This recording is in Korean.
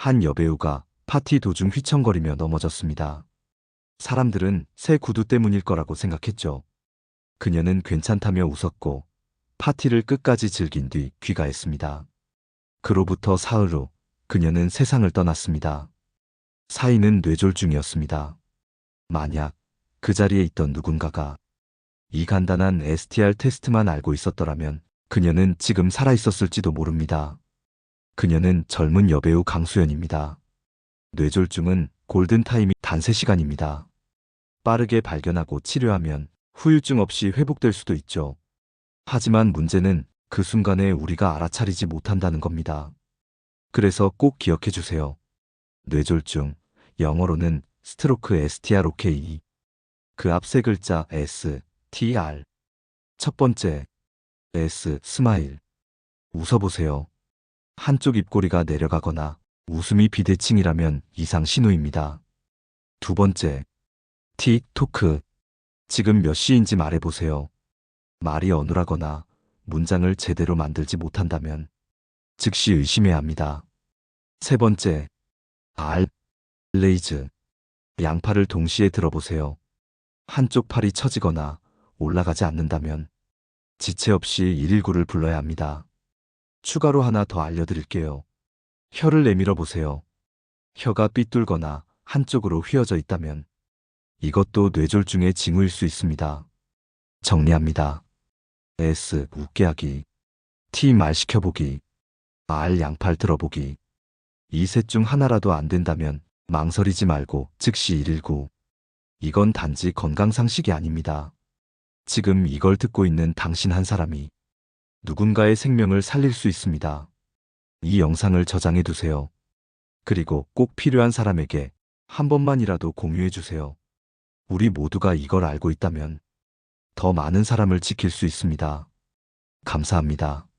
한 여배우가 파티 도중 휘청거리며 넘어졌습니다. 사람들은 새 구두 때문일 거라고 생각했죠. 그녀는 괜찮다며 웃었고 파티를 끝까지 즐긴 뒤 귀가했습니다. 그로부터 사흘 후 그녀는 세상을 떠났습니다. 사인은 뇌졸 중이었습니다. 만약 그 자리에 있던 누군가가 이 간단한 STR 테스트만 알고 있었더라면 그녀는 지금 살아 있었을지도 모릅니다. 그녀는 젊은 여배우 강수연입니다. 뇌졸중은 골든타임이 단 3시간입니다. 빠르게 발견하고 치료하면 후유증 없이 회복될 수도 있죠. 하지만 문제는 그 순간에 우리가 알아차리지 못한다는 겁니다. 그래서 꼭 기억해 주세요. 뇌졸중, 영어로는 스트로크 STROK. 그앞 세 글자 S, TR. 첫 번째, S, 스마일. 웃어보세요. 한쪽 입꼬리가 내려가거나 웃음이 비대칭이라면 이상 신호입니다. 두 번째, T, 토크. 지금 몇 시인지 말해보세요. 말이 어눌하거나 문장을 제대로 만들지 못한다면 즉시 의심해야 합니다. 세 번째, R, 레이즈. 양팔을 동시에 들어보세요. 한쪽 팔이 처지거나 올라가지 않는다면 지체 없이 119를 불러야 합니다. 추가로 하나 더 알려드릴게요. 혀를 내밀어 보세요. 혀가 삐뚤거나 한쪽으로 휘어져 있다면 이것도 뇌졸중의 징후일 수 있습니다. 정리합니다. S. 웃게 하기. T. 말 시켜보기. R. 양팔 들어보기. 이 셋 중 하나라도 안 된다면 망설이지 말고 즉시 119. 이건 단지 건강상식이 아닙니다. 지금 이걸 듣고 있는 당신 한 사람이 누군가의 생명을 살릴 수 있습니다. 이 영상을 저장해 두세요. 그리고 꼭 필요한 사람에게 한 번만이라도 공유해 주세요. 우리 모두가 이걸 알고 있다면 더 많은 사람을 지킬 수 있습니다. 감사합니다.